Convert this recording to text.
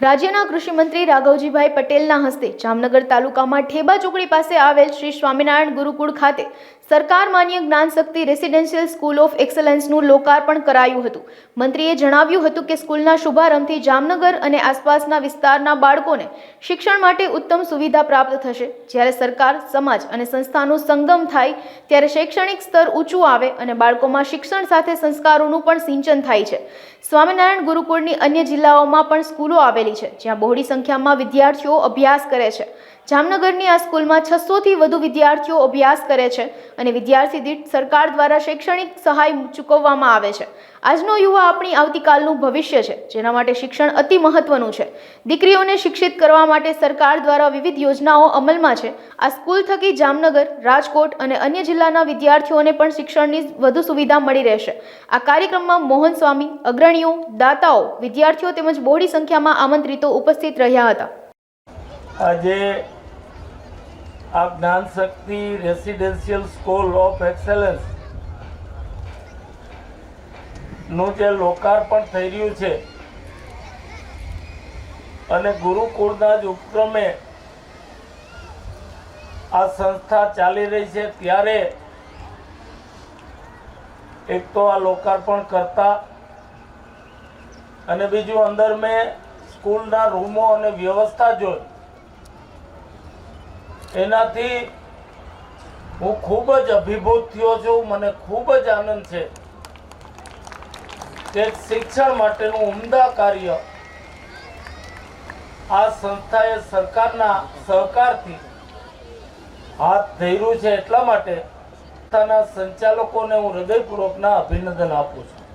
રાજ્યના કૃષિમંત્રી રાઘવજીભાઈ પટેલના હસ્તે જામનગર તાલુકામાં ઠેબા ચોકડી પાસે આવેલ શ્રી સ્વામિનારાયણ ગુરુકુળ ખાતે સરકાર માન્ય Gyan Shakti residential school of એક્સલન્સનું લોકાર્પણ કરાયું હતું. મંત્રીએ જણાવ્યું હતું કે સ્કૂલના શુભારંભથી જામનગર અને આસપાસના વિસ્તારના બાળકોને શિક્ષણ માટે ઉત્તમ સુવિધા પ્રાપ્ત થશે. જ્યારે સરકાર, સમાજ અને સંસ્થાનું સંગમ થાય, ત્યારે શૈક્ષણિક સ્તર ઊંચું આવે અને બાળકોમાં શિક્ષણ સાથે સંસ્કારોનું પણ સિંચન થાય છે. સ્વામિનારાયણ ગુરુકુળની અન્ય જિલ્લાઓમાં પણ સ્કૂલો આવેલી છે, જ્યાં બહોળી સંખ્યામાં વિદ્યાર્થીઓ અભ્યાસ કરે છે. જામનગરની આ સ્કૂલમાં છસોથી વધુ વિદ્યાર્થીઓ અભ્યાસ કરે છે અને વિદ્યાર્થી દીઠ સરકાર દ્વારા શૈક્ષણિક સહાય ચૂકવવામાં આવે છે. આજનો યુવા આપણી આવતીકાલનું ભવિષ્ય છે, જેના માટે શિક્ષણ અતિ મહત્વનું છે. દીકરીઓને શિક્ષિત કરવા માટે સરકાર દ્વારા વિવિધ યોજનાઓ અમલમાં છે. આ સ્કૂલ થકી જામનગર, રાજકોટ અને અન્ય જિલ્લાના વિદ્યાર્થીઓને પણ શિક્ષણની વધુ સુવિધા મળી રહેશે. આ કાર્યક્રમમાં મોહન સ્વામી, અગ્રણીઓ, દાતાઓ, વિદ્યાર્થીઓ તેમજ બહોળી સંખ્યામાં આમંત્રિતો ઉપસ્થિત રહ્યા હતા. આજે આ Gyan Shakti residential school of એક્સેલન્સનું જે લોકાર્પણ થઈ રહ્યું છે અને ગુરુકુળના જ ઉપક્રમે આ સંસ્થા ચાલી રહી છે, ત્યારે એક તો આ લોકાર્પણ કરતા અને બીજું અંદર મેં સ્કૂલના રૂમો અને વ્યવસ્થા જોઈ. એનાથી હું ખૂબ જ અભિભૂત થયો છું, મને ખૂબ જ આનંદ છે. કે શિક્ષણ માટેનું ઉમદા કાર્ય આ સંસ્થાએ સરકારના સહકારથી હાથ ધર્યું છે, એટલા માટે સંસ્થાના સંચાલકોને હું હૃદયપૂર્વકના અભિનંદન આપું છું.